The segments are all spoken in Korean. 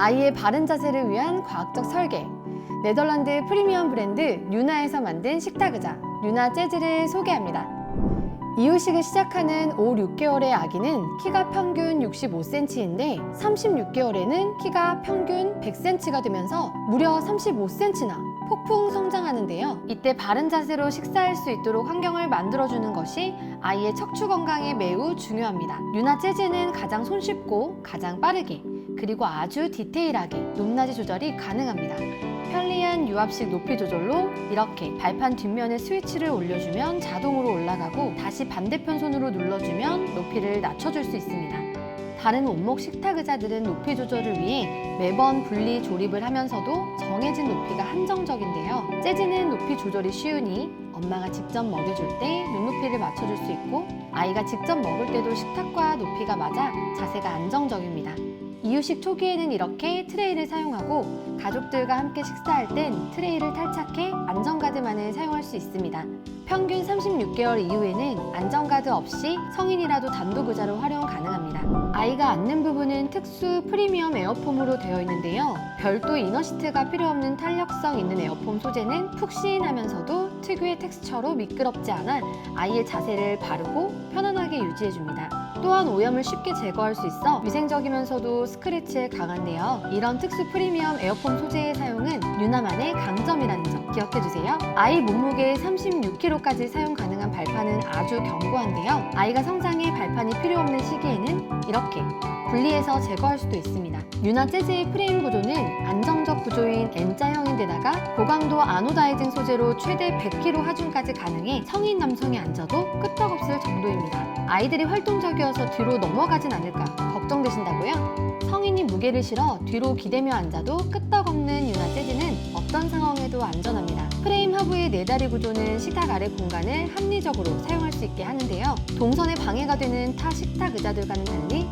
아이의 바른 자세를 위한 과학적 설계. 네덜란드 프리미엄 브랜드 뉴나에서 만든 식탁 의자 뉴나 재즈를 소개합니다. 이유식을 시작하는 5, 6개월의 아기는 키가 평균 65cm인데 36개월에는 키가 평균 100cm가 되면서 무려 35cm나 폭풍 성장하는데요. 이때 바른 자세로 식사할 수 있도록 환경을 만들어주는 것이 아이의 척추 건강에 매우 중요합니다. 유나 재즈는 가장 손쉽고 가장 빠르게 그리고 아주 디테일하게 높낮이 조절이 가능합니다. 편리한 유압식 높이 조절로 이렇게 발판 뒷면에 스위치를 올려주면 자동으로 올라가고 다시 반대편 손으로 눌러주면 높이를 낮춰줄 수 있습니다. 다른 원목 식탁 의자들은 높이 조절을 위해 매번 분리 조립을 하면서도 정해진 높이가 한정적인데요. 재즈는 높이 조절이 쉬우니 엄마가 직접 먹여줄 때 눈높이를 맞춰줄 수 있고 아이가 직접 먹을 때도 식탁과 높이가 맞아 자세가 안정적입니다. 이유식 초기에는 이렇게 트레이를 사용하고 가족들과 함께 식사할 땐 트레이를 탈착해 안전가드만을 사용할 수 있습니다. 평균 36개월 이후에는 안전가드 없이 성인이라도 단독 의자로 활용 가능합니다. 아이가 앉는 부분은 특수 프리미엄 에어폼으로 되어 있는데요. 별도 이너시트가 필요 없는 탄력성 있는 에어폼 소재는 푹신하면서도 특유의 텍스처로 미끄럽지 않아 아이의 자세를 바르고 편안하게 유지해줍니다. 또한 오염을 쉽게 제거할 수 있어 위생적이면서도 스크래치에 강한데요. 이런 특수 프리미엄 에어폼 소재의 사용은 유나만의 강점이라는 점 기억해주세요. 아이 몸무게 36kg까지 사용 가능한 발판은 아주 견고한데요. 아이가 성장에 발판이 필요 없는 시기에는 이렇게 분리해서 제거할 수도 있습니다. 유나 재즈의 프레임 구조는 안정적 구조인 N자형인데다가 고강도 아노다이징 소재로 최대 100kg 하중까지 가능해 성인 남성이 앉아도 끄떡없을 정도입니다. 아이들이 활동적이어 서 뒤로 넘어가진 않을까 걱정되신다고요? 성인이 무게를 실어 뒤로 기대며 앉아도 끄떡없는 유나 재즈는 어떤 상황에도 안전합니다. 프레임 하부의 네 다리 구조는 식탁 아래 공간을 합리적으로 사용할 수 있게 하는데요. 동선에 방해가 되는 타 식탁 의자들과는 달리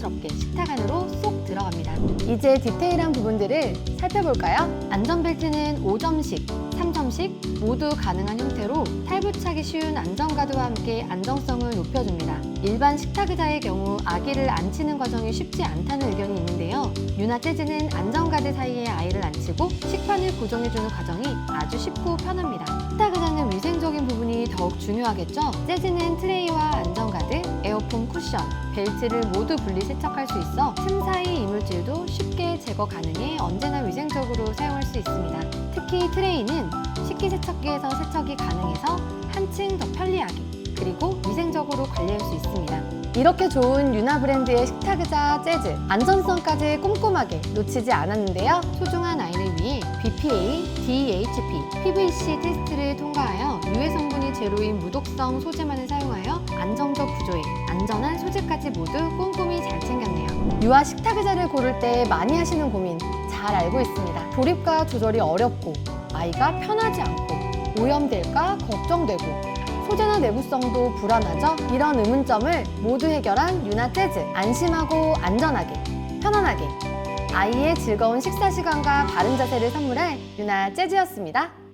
자연스럽게 식탁 안으로 쏙 들어갑니다. 이제 디테일한 부분들을 살펴볼까요? 안전벨트는 5점식, 3점식 모두 가능한 형태로 탈부착이 쉬운 안전가드와 함께 안정성을 높여줍니다. 일반 식탁 의자의 경우 아기를 앉히는 과정이 쉽지 않다는 의견이 있는데요. 유나 재즈는 안전가드 사이에 아이를 앉히고 식판을 고정해주는 과정이 아주 쉽고 편합니다. 식탁 의자는 위생적인 부분이 더욱 중요하겠죠? 재즈는 트레이와 안전가드, 에어폼 쿠션, 벨트를 모두 분리 세척할 수 있어 틈 사이 이물질도 쉽게 제거 가능해 언제나 위생적으로 사용할 수 있습니다. 특히 트레이는 식기세척기에서 세척이 가능해서 한층 더 편리하게 그리고 위생적으로 관리할 수 있습니다. 이렇게 좋은 유나 브랜드의 식탁의자 재즈 안전성까지 꼼꼼하게 놓치지 않았는데요. 소중한 아이를 위해 BPA, DHP, PVC 테스트를 통과하여 유해 성분이 제로인 무독성 소재만을 사용하여 안정적 구조에 안전한 소재까지 모두 꼼꼼히 잘 챙겼네요. 유아 식탁 의자를 고를 때 많이 하시는 고민 잘 알고 있습니다. 조립과 조절이 어렵고 아이가 편하지 않고 오염될까 걱정되고 소재나 내구성도 불안하죠? 이런 의문점을 모두 해결한 유나 재즈. 안심하고 안전하게, 편안하게 아이의 즐거운 식사 시간과 바른 자세를 선물할 유나 재즈였습니다.